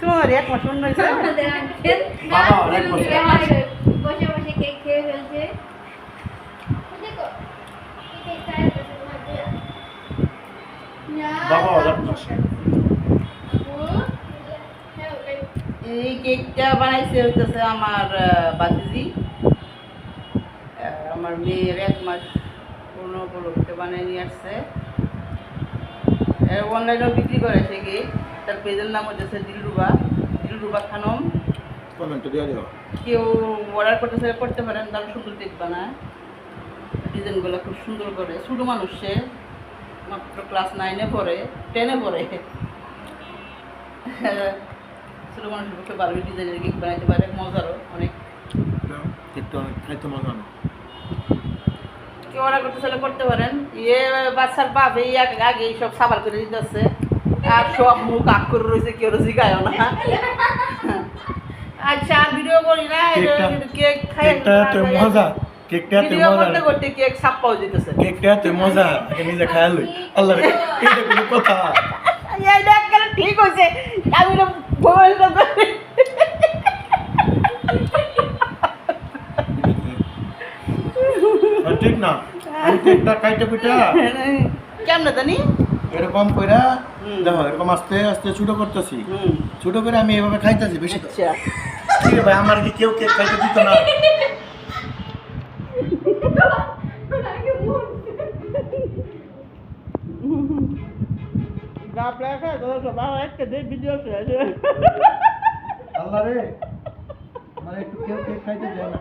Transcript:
তোমার এক হয়েছে। বছর। বসে বসে কেক খেয়ে ফেলছে। এই কেকটা বানাইছে হইতেছে আমার বাতিজি। আমার মেয়ের এক মাস পূর্ণ উপলক্ষে বানিয়ে নিয়ে আসছে। অনলাইনেও বিক্রি করে সে কেক। তার পেজের নাম হচ্ছে দিলরুবা দিলরুবা খানম। কমেন্টে দিয়ে দিও। কেউ অর্ডার করতে চাইলে করতে পারেন তারা সুন্দর কেক না ডিজাইনগুলো খুব সুন্দর করে। ছোটো মানুষ সে মাত্র ক্লাস নাইনে পড়ে টেনে পড়ে। ছোটো মানুষের পক্ষে ভালোই ডিজাইনের কেক বানাইতে পারে মজারও অনেক। কেউ অর্ডার করতে চাইলে করতে পারেন। ইয়ে বাচ্চার বাপ এই আগে আগে সব সাবার করে দিতেছে। আর সব মুখ আক করে রয়েছে কেউ জিগায়ও না। আচ্ছা আর ভিডিও করি না কেক খাই কেকটা মজা কেকটা এত ভিডিও মজা। করতে করতে কেক ছাপ্পাও দিতেছে কেকটা এত মজা আগে নিজে খাই লই। আল্লাহ রে এটা কোনো কথা। এই দেখ কেন ঠিক হয়েছে আমি তো বলতে ঠিক না আমি কেকটা খাইতে পিঠা। কেমন জানি? এরকম কইরা। দেখো এরকম আস্তে আস্তে ছোট করতেছি। হুম। ছোট করে আমি এভাবে খাইতেছি বেশি তো। আচ্ছা। ঠিক ভাই আমার কি কেউ কেক খাইতে দিত না? আল্লাহ রে আমার একটু কেউ কেক খাইতে দেয় না।